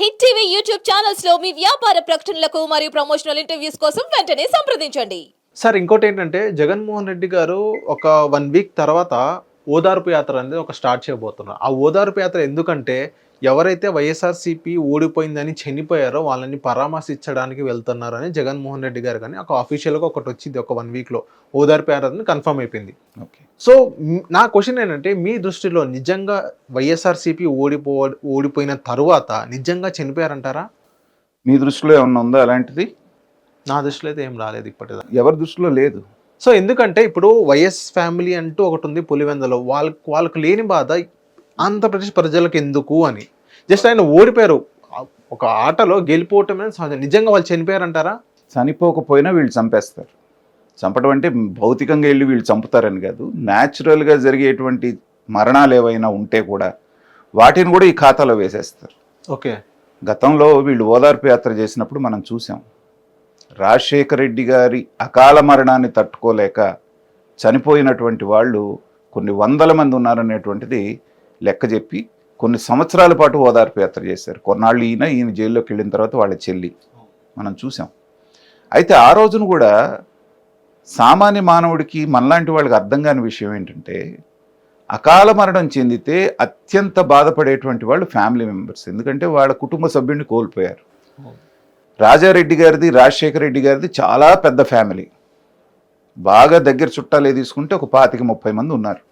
Hit TV YouTube ఛానల్స్లో మీ వ్యాపార ప్రకటనలకు మరియు ప్రమోషనల్ ఇంటర్వ్యూస్ కోసం వెంటనే సంప్రదించండి. సార్ ఇంకోటి ఏంటంటే జగన్మోహన్ రెడ్డి గారు ఒక వన్ వీక్ తర్వాత ఓదార్పు యాత్ర అనేది ఒక స్టార్ట్ చేయబోతున్నారు. ఆ ఓదార్పు యాత్ర ఎందుకంటే ఎవరైతే వైఎస్ఆర్సీపీ ఓడిపోయిందని చనిపోయారో వాళ్ళని పరామర్శించడానికి వెళ్తున్నారని జగన్మోహన్ రెడ్డి గారు కానీ ఒక అఫీషియల్గా ఒకటి వచ్చింది ఒక వన్ వీక్లో ఓదార్పు యాత్ర అని కన్ఫర్మ్ అయిపోయింది. ఓకే. సో నా క్వశ్చన్ ఏంటంటే మీ దృష్టిలో నిజంగా వైఎస్ఆర్సీపీ ఓడిపో ఓడిపోయిన తరువాత నిజంగా చనిపోయారంటారా? మీ దృష్టిలో ఏమన్నా ఉందా అలాంటిది? నా దృష్టిలో అయితే ఏం రాలేదు ఇప్పటిదా ఎవరి దృష్టిలో లేదు. సో ఎందుకంటే ఇప్పుడు వైఎస్ ఫ్యామిలీ అంటూ ఒకటి ఉంది పులివెందలో. వాళ్ళకి వాళ్ళకు లేని బాధ ఆంధ్రప్రదేశ్ ప్రజలకు ఎందుకు అని. జస్ట్ ఆయన ఓడిపోయారు. ఒక ఆటలో గెలిపోవటమే సహజం. నిజంగా వాళ్ళు చనిపోయారంటారా? చనిపోకపోయినా వీళ్ళు చంపేస్తారు. చంపడం అంటే భౌతికంగా వెళ్ళి వీళ్ళు చంపుతారని కాదు. న్యాచురల్గా జరిగేటువంటి మరణాలు ఏవైనా ఉంటే కూడా వాటిని కూడా ఈ ఖాతాలో వేసేస్తారు. ఓకే. గతంలో వీళ్ళు ఓదార్పు యాత్ర చేసినప్పుడు మనం చూసాం. రాజశేఖర రెడ్డి గారి అకాల మరణాన్ని తట్టుకోలేక చనిపోయినటువంటి వాళ్ళు కొన్ని వందల మంది ఉన్నారనేటువంటిది లెక్క చెప్పి కొన్ని సంవత్సరాల పాటు ఓదార్పు యాత్ర చేశారు. కొన్నాళ్ళు ఈయన ఈయన జైల్లోకి వెళ్ళిన తర్వాత వాళ్ళ చెల్లి. మనం చూసాం అయితే ఆ రోజున కూడా సామాన్య మానవుడికి మనలాంటి వాళ్ళకి అర్థం కాని విషయం ఏంటంటే అకాల మరణం చెందితే అత్యంత బాధపడేటువంటి వాళ్ళు ఫ్యామిలీ మెంబర్స్. ఎందుకంటే వాళ్ళ కుటుంబ సభ్యుడిని కోల్పోయారు. రాజారెడ్డి గారిది రాజశేఖర రెడ్డి గారిది చాలా పెద్ద ఫ్యామిలీ. బాగా దగ్గర చుట్టాలే తీసుకుంటే ఒక పాతిక ముప్పై మంది ఉన్నారు.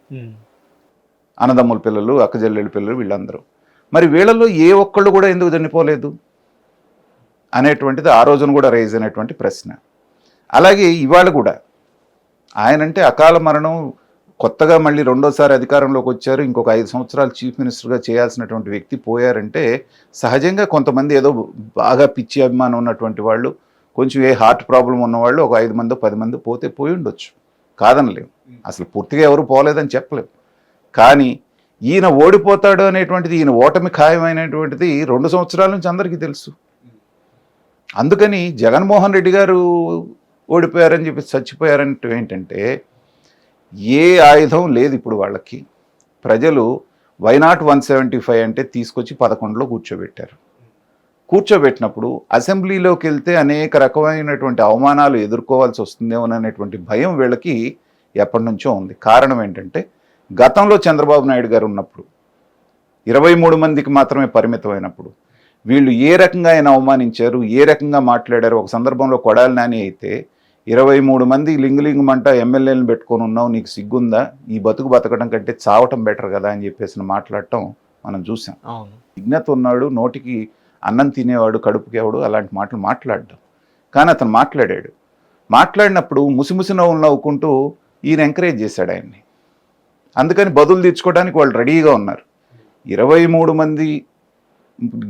అన్నదమ్ముల పిల్లలు అక్కజల్లెళ్ళ పిల్లలు వీళ్ళందరూ. మరి వీళ్ళలో ఏ ఒక్కళ్ళు కూడా ఎందుకు చనిపోలేదు? అనేటువంటిది ఆ రోజున కూడా రైజ్ అయినటువంటి ప్రశ్న. అలాగే ఇవాళ కూడా ఆయనంటే అకాల మరణం కొత్తగా మళ్ళీ రెండోసారి అధికారంలోకి వచ్చారు ఇంకొక ఐదు సంవత్సరాలు చీఫ్ మినిస్టర్గా చేయాల్సినటువంటి వ్యక్తి పోయారంటే సహజంగా కొంతమంది ఏదో బాగా పిచ్చి అభిమానం ఉన్నటువంటి వాళ్ళు కొంచెం ఏ హార్ట్ ప్రాబ్లం ఉన్నవాళ్ళు ఒక ఐదు మంది పది మంది పోతే పోయి ఉండొచ్చు. కాదనలేము అసలు పూర్తిగా ఎవరు పోలేదని చెప్పలేము కానీ ఈయన ఓడిపోతాడు అనేటువంటిది ఈయన ఓటమి ఖాయమైనటువంటిది రెండు సంవత్సరాల నుంచి అందరికీ తెలుసు. అందుకని జగన్మోహన్ రెడ్డి గారు ఓడిపోయారని చెప్పి చచ్చిపోయారంటే ఏంటంటే ఏ ఆయుధం లేదు ఇప్పుడు వాళ్ళకి. ప్రజలు వైనాట్ వన్ సెవెంటీ ఫైవ్ అంటే తీసుకొచ్చి పదకొండులో కూర్చోబెట్టారు. కూర్చోబెట్టినప్పుడు అసెంబ్లీలోకి వెళ్తే అనేక రకమైనటువంటి అవమానాలు ఎదుర్కోవాల్సి వస్తుందేమో అనేటువంటి భయం వీళ్ళకి ఎప్పటి నుంచో ఉంది. కారణం ఏంటంటే గతంలో చంద్రబాబు నాయుడు గారు ఉన్నప్పుడు ఇరవై మూడు మందికి మాత్రమే పరిమితమైనప్పుడు వీళ్ళు ఏ రకంగా ఆయన అవమానించారు ఏ రకంగా మాట్లాడారు ఒక సందర్భంలో కొడాలి నాని అయితే ఇరవై మూడు మంది లింగులింగమంట ఎమ్మెల్యేలను పెట్టుకొని ఉన్నావు నీకు సిగ్గుందా? ఈ బతుకు బతకడం కంటే చావటం బెటర్ కదా అని చెప్పేసి మాట్లాడటం మనం చూసాం. విజ్ఞత ఉన్నాడు నోటికి అన్నం తినేవాడు కడుపుకేవాడు అలాంటి మాటలు మాట్లాడడం. కానీ అతను మాట్లాడాడు. మాట్లాడినప్పుడు ముసిముసి నవ్వులు నవ్వుకుంటూ ఈయన ఎంకరేజ్ చేశాడు ఆయన్ని. అందుకని బదులు తీర్చుకోవడానికి వాళ్ళు రెడీగా ఉన్నారు. ఇరవై మూడు మంది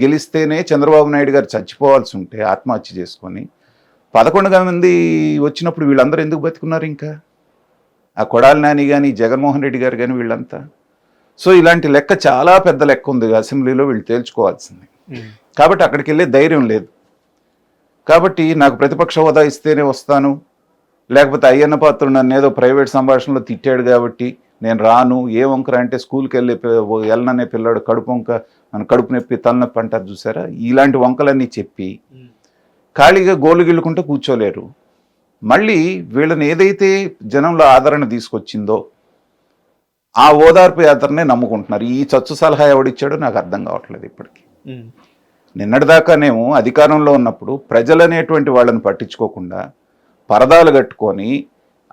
గెలిస్తేనే చంద్రబాబు నాయుడు గారు చచ్చిపోవాల్సి ఉంటే ఆత్మహత్య చేసుకొని పదకొండు మంది వచ్చినప్పుడు వీళ్ళందరూ ఎందుకు బతుకున్నారు ఇంకా? ఆ కొడాలి నాని కానీ జగన్మోహన్ రెడ్డి గారు కానీ వీళ్ళంతా? సో ఇలాంటి లెక్క చాలా పెద్ద లెక్క ఉంది అసెంబ్లీలో వీళ్ళు తేల్చుకోవాల్సింది. కాబట్టి అక్కడికి వెళ్ళే ధైర్యం లేదు. కాబట్టి నాకు ప్రతిపక్ష హోదా ఇస్తేనే వస్తాను. లేకపోతే అయ్యన్న పాత్రుడు నన్ను ఏదో ప్రైవేట్ సంభాషణలో తిట్టాడు కాబట్టి నేను రాను ఏ వంకర అంటే స్కూల్కి వెళ్ళే వెళ్ళననే పిల్లాడు కడుపు వంక కడుపు నొప్పి తలనొప్పి అంటారు చూసారా? ఇలాంటి వంకలన్నీ చెప్పి ఖాళీగా గోలు గిల్లుకుంటూ కూర్చోలేరు. మళ్ళీ వీళ్ళని ఏదైతే జనంలో ఆదరణ తీసుకొచ్చిందో ఆ ఓదార్పు యాత్రనే నమ్ముకుంటున్నారు. ఈ చచ్చు సలహా ఎవడిచ్చాడో నాకు అర్థం కావట్లేదు ఇప్పటికి. నిన్నటిదాకానేమో అధికారంలో ఉన్నప్పుడు ప్రజలనేటువంటి వాళ్ళని పట్టించుకోకుండా పరదాలు కట్టుకొని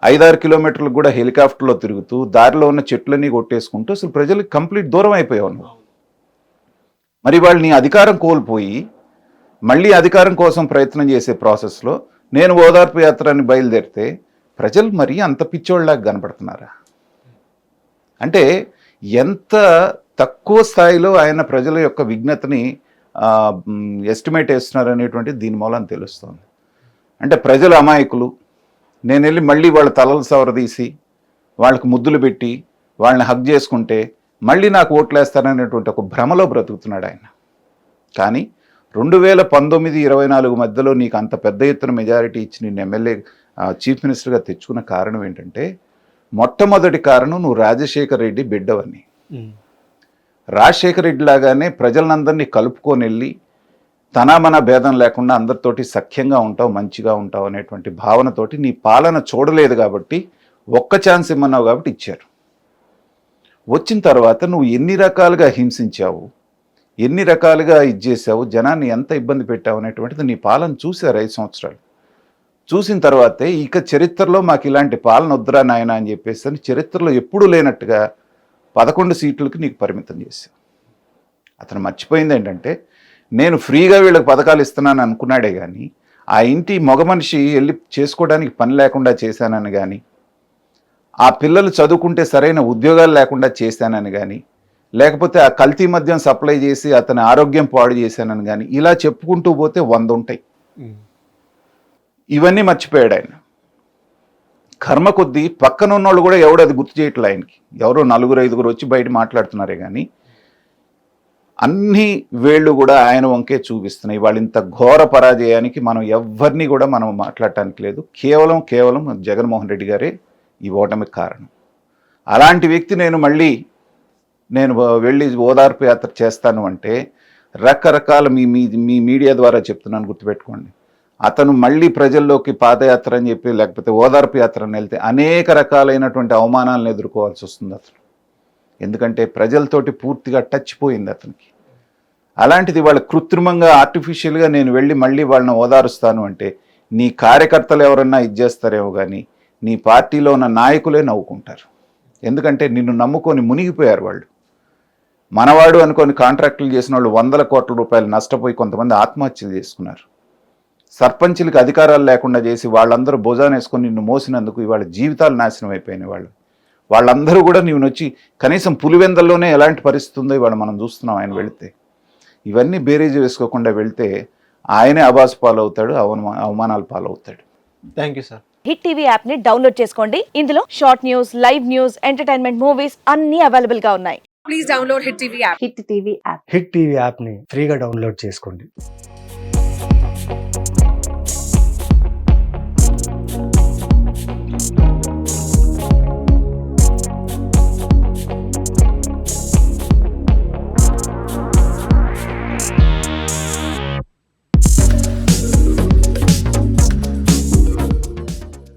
ఐదారు కిలోమీటర్లకు కూడా హెలికాప్టర్లో తిరుగుతూ దారిలో ఉన్న చెట్లన్నీ కొట్టేసుకుంటూ అసలు ప్రజలకు కంప్లీట్ దూరం అయిపోయావు నువ్వు మరి వాళ్ళు నీ అధికారం కోల్పోయి మళ్ళీ అధికారం కోసం ప్రయత్నం చేసే ప్రాసెస్లో నేను ఓదార్పు యాత్రని బయలుదేరితే ప్రజలు మరీ అంత పిచ్చోళ్ళలాగా కనపడుతున్నారా? అంటే ఎంత తక్కువ స్థాయిలో ఆయన ప్రజల యొక్క విజ్ఞతని ఎస్టిమేట్ వేస్తున్నారు అనేటువంటిది దీని మూలం తెలుస్తుంది. అంటే ప్రజలు అమాయకులు నేను వెళ్ళి మళ్ళీ వాళ్ళ తలలు సవరదీసి వాళ్ళకి ముద్దులు పెట్టి వాళ్ళని హగ్ చేసుకుంటే మళ్ళీ నాకు ఓట్లేస్తారనేటువంటి ఒక భ్రమలో బ్రతుకుతున్నాడు ఆయన. కానీ రెండు వేల పంతొమ్మిది ఇరవై నాలుగు మధ్యలో నీకు అంత పెద్ద ఎత్తున మెజారిటీ ఇచ్చి నేను ఎమ్మెల్యే చీఫ్ మినిస్టర్గా తెచ్చుకున్న కారణం ఏంటంటే మొట్టమొదటి కారణం నువ్వు రాజశేఖర్ రెడ్డి బిడ్డవని. రాజశేఖర రెడ్డి లాగానే ప్రజలందరినీ కలుపుకొని వెళ్ళి తన మన భేదం లేకుండా అందరితోటి సఖ్యంగా ఉంటావు మంచిగా ఉంటావు అనేటువంటి భావనతోటి నీ పాలన చూడలేదు కాబట్టి ఒక్క ఛాన్స్ ఇమ్మన్నావు కాబట్టి ఇచ్చారు. వచ్చిన తర్వాత నువ్వు ఎన్ని రకాలుగా హింసించావు ఎన్ని రకాలుగా ఇది చేసావు జనాన్ని ఎంత ఇబ్బంది పెట్టావు అనేటువంటిది నీ పాలన చూశారు ఐదు సంవత్సరాలు. చూసిన తర్వాతే ఇక చరిత్రలో మాకు ఇలాంటి పాలన వద్దురా నాయన అని చెప్పేసి అని చరిత్రలో ఎప్పుడూ లేనట్టుగా పదకొండు సీట్లకి నీకు పరిమితం చేశావు అతను మర్చిపోయింది ఏంటంటే నేను ఫ్రీగా వీళ్ళకి పథకాలు ఇస్తున్నాను అనుకున్నాడే కానీ ఆ ఇంటి మగ మనిషి వెళ్ళి చేసుకోవడానికి పని లేకుండా చేశానని కానీ ఆ పిల్లలు చదువుకుంటే సరైన ఉద్యోగాలు లేకుండా చేశానని కానీ లేకపోతే ఆ కల్తీ మద్యం సప్లై చేసి అతని ఆరోగ్యం పాడు చేశానని కానీ ఇలా చెప్పుకుంటూ పోతే వంద ఉంటాయి ఇవన్నీ మర్చిపోయాడు ఆయన. కర్మ కొద్దీ పక్కన ఉన్నోళ్ళు కూడా ఎవడు అది గుర్తు చేయట్లే ఆయనకి. ఎవరో నలుగురు ఐదుగురు వచ్చి బయట మాట్లాడుతున్నారే కానీ అన్ని వేళ్ళు కూడా ఆయన వంకే చూపిస్తున్నాయి. వాళ్ళు ఇంత ఘోర పరాజయానికి మనం ఎవరిని కూడా మనం మాట్లాడటానికి లేదు. కేవలం కేవలం జగన్మోహన్ రెడ్డి గారే ఈ ఓటమికి కారణం. అలాంటి వ్యక్తి నేను మళ్ళీ నేను వెళ్ళి ఓదార్పు యాత్ర చేస్తాను అంటే రకరకాల మీ మీ మీ మీడియా ద్వారా చెప్తున్నాను గుర్తుపెట్టుకోండి. అతను మళ్ళీ ప్రజల్లోకి పాదయాత్ర అని చెప్పి లేకపోతే ఓదార్పు యాత్ర అని వెళ్తే అనేక రకాలైనటువంటి అవమానాలను ఎదుర్కోవాల్సి వస్తుంది అతను. ఎందుకంటే ప్రజలతోటి పూర్తిగా టచ్ పోయింది అతనికి. అలాంటిది వాళ్ళు కృత్రిమంగా ఆర్టిఫిషియల్గా నేను వెళ్ళి మళ్ళీ వాళ్ళని ఓదారుస్తాను అంటే నీ కార్యకర్తలు ఎవరన్నా ఇచ్చేస్తారేమో కానీ నీ పార్టీలో ఉన్న నాయకులే నవ్వుకుంటారు. ఎందుకంటే నిన్ను నమ్ముకొని మునిగిపోయారు వాళ్ళు. మనవాడు అనుకొని కాంట్రాక్టులు చేసిన వాళ్ళు వందల కోట్ల రూపాయలు నష్టపోయి కొంతమంది ఆత్మహత్యలు చేసుకున్నారు. సర్పంచులకు అధికారాలు లేకుండా చేసి వాళ్ళందరూ భుజాన్ని వేసుకొని నిన్ను మోసినందుకు ఇవాళ జీవితాలు నాశనం అయిపోయినాయి వాళ్ళు. వాళ్ళందరూ కూడా నీవు వచ్చి కనీసం పులివెందల్లోనే ఎలాంటి పరిస్థితి ఉందో ఇవాళ మనం చూస్తున్నాం ఆయన వెళితే. ఇవన్నీ బేరీజ్ వేసుకోకుండా వెళ్తే ఆయనే అబాస్ పాలవుతాడు అవమా అవమానాలు పాలవుతాడు. Thank you sir. Hit TV యాప్ని డౌన్లోడ్ చేసుకోండి. ఇందులో short news live news entertainment movies అన్ని అవైలబుల్గా ఉన్నాయి. please download Hit TV app. Hit TV app. Hit TV యాప్ని ఫ్రీగా డౌన్లోడ్ చేసుకోండి.